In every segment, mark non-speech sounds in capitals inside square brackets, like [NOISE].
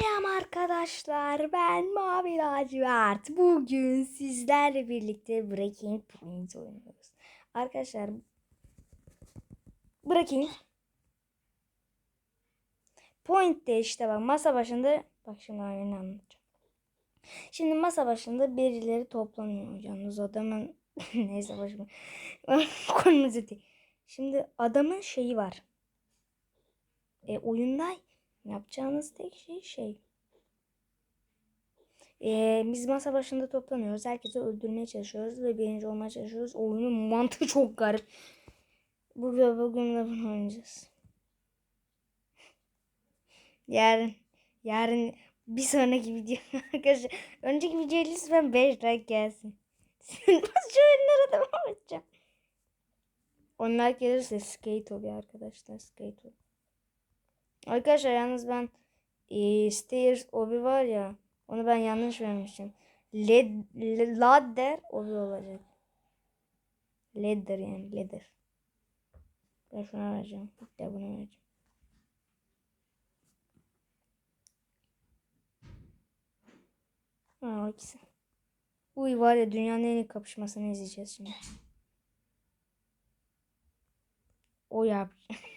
Selam arkadaşlar. Ben Mavi Lacivert. Bugün sizlerle birlikte Breaking Point oynuyoruz. Arkadaşlar Breaking Point'te işte bak masa başında bak şimdi oyunu anlatacağım. Şimdi masa başında birileri toplanıyor. Yalnız adamın [LAUGHS] neyse başıma konumuzu değil. Şimdi adamın şeyi var. E, oyunda yapacağınız tek şey şey. E, biz masa başında toplanıyoruz. Herkesi öldürmeye çalışıyoruz ve birinci olmaya çalışıyoruz. Oyunun mantığı [LAUGHS] çok garip. Bu ve bugün de bunu oynayacağız. [LAUGHS] Yarın yarın bir sonraki video [LAUGHS] arkadaşlar. Önceki videoya lütfen 5 like gelsin. Şimdi şu oyunlara devam edeceğim. Onlar gelirse skate oluyor arkadaşlar. Skate oluyor. Arkadaşlar yalnız ben e, Stairs Obi var ya onu ben yanlış vermişim. Led, le- ladder Obi olacak. Ladder yani ladder. Ben şuna vereceğim. Bir de bunu vereceğim. Ha o ikisi. Uy var ya dünyanın en iyi kapışmasını izleyeceğiz şimdi. O yap. [LAUGHS]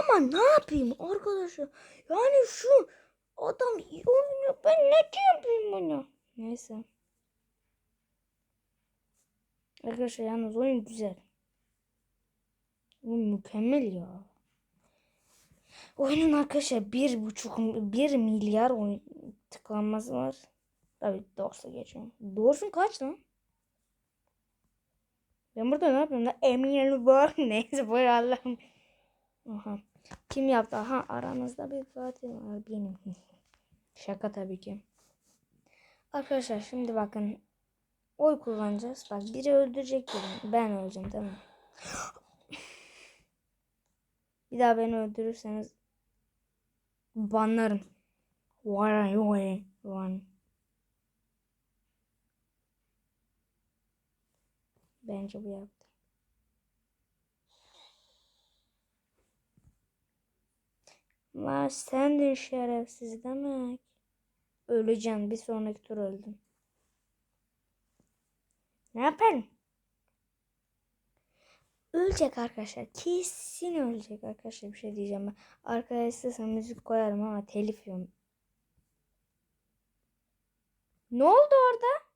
Ama ne yapayım arkadaşlar? Yani şu adam iyi oynuyor. Ben ne yapayım bunu? Neyse. Arkadaşlar yalnız oyun güzel. Oyun mükemmel ya. Oyunun arkadaşlar bir buçuk bir milyar oyun tıklanması var. Tabii doğrusu geçiyorum. Doğrusu kaç lan? Ben burada ne yapıyorum da eminim var. Neyse bu Allah'ım. Aha. Kim yaptı? Aha aranızda bir katil var benim. [LAUGHS] Şaka tabii ki. Arkadaşlar şimdi bakın. Oy kullanacağız. Bak biri öldürecek birini. Ben öleceğim tamam? [LAUGHS] Bir daha beni öldürürseniz banlarım. Why you one? Bence bu yaptı. Lan sendin şerefsiz demek. Öleceğim. Bir sonraki tur öldüm. Ne yapalım? Ölecek arkadaşlar. Kesin ölecek arkadaşlar. Bir şey diyeceğim ben. Arkaya istesem müzik koyarım ama telif yiyorum. Ne oldu orada?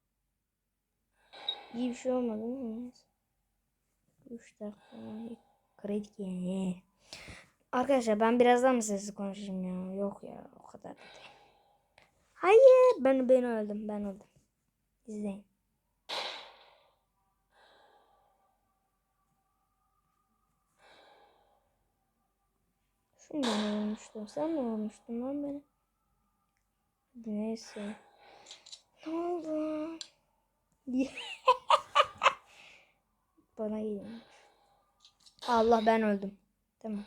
İyi bir şey olmadı mı? Neyse. 3 dakika. Kredi. Arkadaşlar ben birazdan mı sesli konuşayım ya? Yok ya o kadar. Hayır ben ben öldüm ben öldüm. İzleyin. Şundan ölmüştüm. Sen mi ölmüştün lan beni? Neyse. Ne oldu? [LAUGHS] Bana geliyormuş. Allah ben öldüm. Tamam.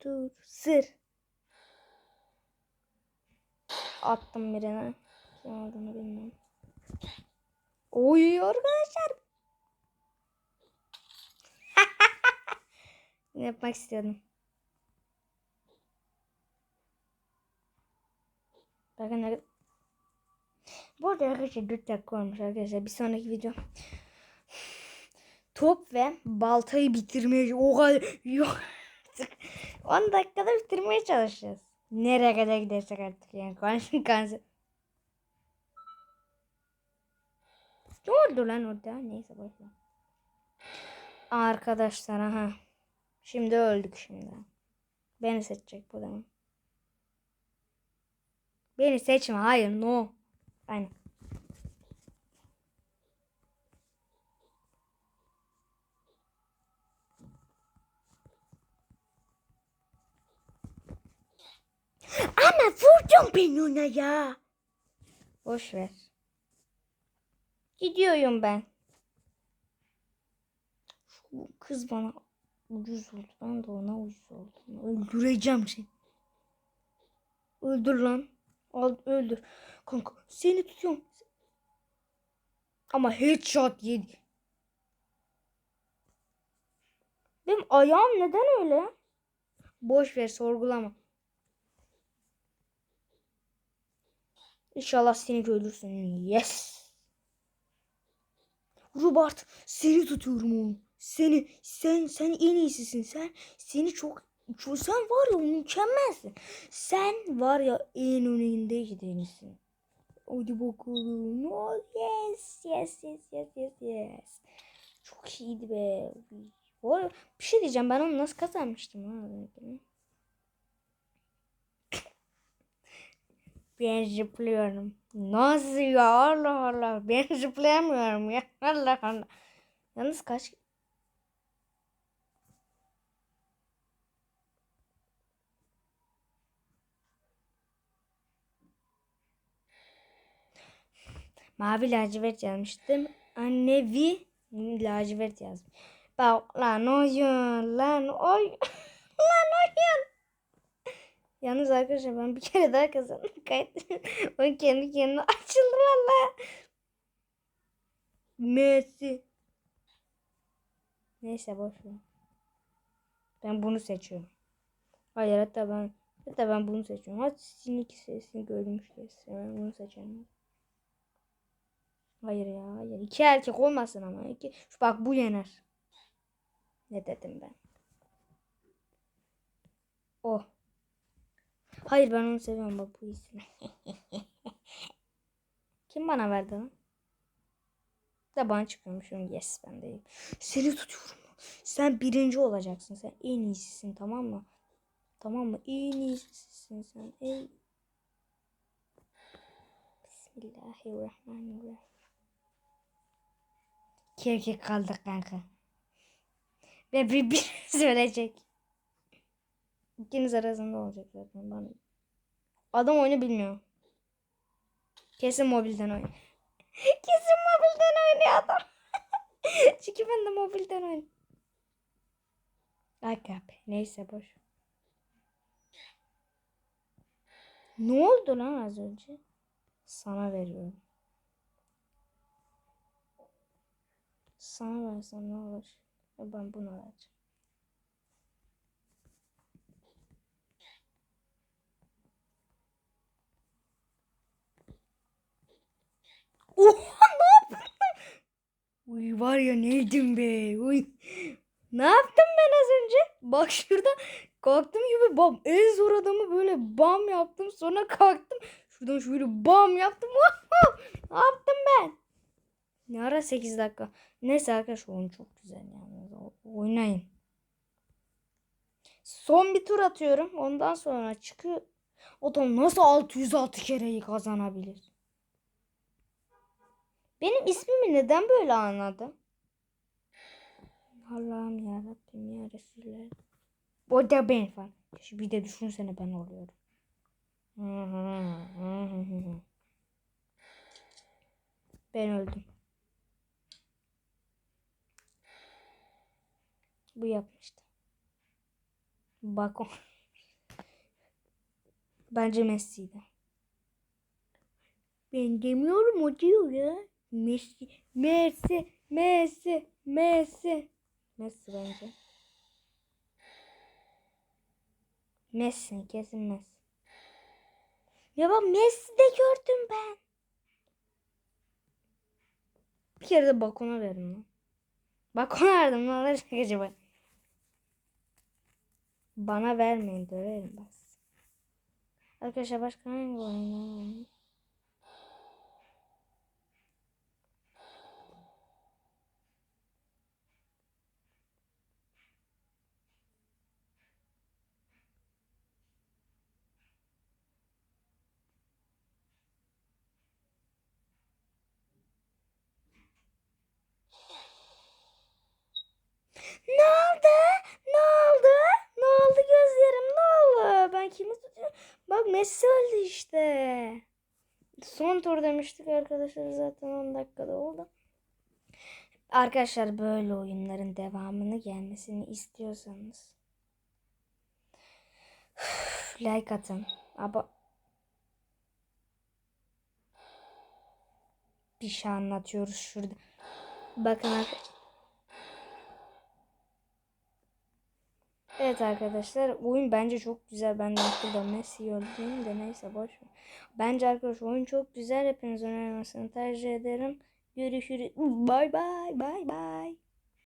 Tur. Sır. Attım birine. Kim olduğunu bilmiyorum. Oy arkadaşlar. [LAUGHS] Ne yapmak istiyordum. Bakın ne Bu arada arkadaşlar 4 dakika olmuş arkadaşlar. Bir sonraki video. Top ve baltayı bitirmeye o kadar yok. 10 dakikada bitirmeye çalışacağız. Nereye kadar gidersek artık yani. Kanser kanser. Ne oldu lan orada? Neyse boşver. Arkadaşlar aha. Şimdi öldük şimdi. Beni seçecek bu zaman. Beni seçme. Hayır no. Aynen. Ama vurdun beni ona ya. Boş ver. Gidiyorum ben. Şu kız bana ucuz oldu. Ben de ona ucuz oldum. Öldüreceğim seni. Öldür lan. Al öldür. Kanka seni tutuyorum. Ama headshot yedi. Benim ayağım neden öyle? Boş ver sorgulama. İnşallah seni öldürsün. Yes. Robert seni tutuyorum oğlum. Seni sen sen en iyisisin sen. Seni çok, çok sen var ya mükemmelsin. Sen var ya en önünde gidenisin. Hadi bakalım. Oh, yes yes yes yes yes yes. Çok iyiydi be. Bu bir şey diyeceğim ben onu nasıl kazanmıştım ha? Ben zıplıyorum. Nasıl ya Allah Allah. Ben [LAUGHS] zıplayamıyorum ya. Allah Allah. Yalnız kaç... Mavi lacivert yazmıştım. Annevi lacivert yazmış. Bak lan oyun lan oy [LAUGHS] lan oyun. Yalnız arkadaşlar ben bir kere daha kazandım. [LAUGHS] Kayıt. [LAUGHS] o kendi kendine açıldı valla. Messi. Neyse boş ver. Ben bunu seçiyorum. Hayır hatta ben hatta ben bunu seçiyorum. Hadi sizin iki sesini görmüştür. Ben bunu seçerim. Hayır ya hayır. İki erkek olmasın ama. İki. Şu bak bu yener. Ne dedim ben? Oh. Hayır ben onu seviyorum bak bu ismi. [LAUGHS] Kim bana verdi lan? Da bana çıkıyormuşum. Yes ben deyim. Seni tutuyorum. Sen birinci olacaksın. Sen en iyisisin tamam mı? Tamam mı? En iyisisin sen. En... Bismillahirrahmanirrahim. İki erkek kaldık kanka. Ve bir, [LAUGHS] bir söyleyecek. İkiniz arasında olacak zaten bana. Adam oyunu bilmiyor. Kesin mobilden oynuyor. [LAUGHS] Kesin mobilden oynuyor adam. [LAUGHS] Çünkü ben de mobilden oynuyorum. Be. Neyse boş. Ne oldu lan az önce? Sana veriyorum. Sana versem ne olur? Ben bunu vereceğim. Oha ne yaptın? Uy var ya neydim be. Uy. Ne yaptım ben az önce? Bak şurada kalktım gibi bam en zor adamı böyle bam yaptım sonra kalktım. Şuradan şöyle bam yaptım. ne yaptım ben? Ne ara 8 dakika. Neyse arkadaşlar oyun çok güzel yani. Oynayın. Son bir tur atıyorum. Ondan sonra çıkıyor. Adam nasıl 606 kereyi kazanabilir? Benim ismimi neden böyle anladı? Allah'ım ya Rabbim ya Resuller. O da ben falan. Bir de düşünsene ben oluyorum. [LAUGHS] Ben öldüm. Bu yapmıştı. Bak o. Bence Messi'ydi. Ben demiyorum o diyor ya. Messi, Messi, Messi, Messi. Messi bence. Messi, kesin Messi. Ya bak Messi de gördüm ben. Bir kere de Bakon'a verdim lan. Bakon'a verdim ne olacak acaba? Bana vermeyin döverim bas. Arkadaşlar başka hangi oyun var? Ne oldu? Ne oldu? Ne oldu gözlerim? Ne oldu? Ben kimi tutuyorum? Bak Messi öldü işte. Son tur demiştik arkadaşlar zaten 10 dakikada oldu. Arkadaşlar böyle oyunların devamını gelmesini istiyorsanız [SIGHS] like atın. Aba bir şey anlatıyoruz şurada. Bakın arkadaşlar. Evet arkadaşlar oyun bence çok güzel. Ben de okulda Messi gördüm de neyse boş ver. Bence arkadaşlar oyun çok güzel. Hepiniz oynamasını tercih ederim. Görüşürüz. Bay bay bay bay.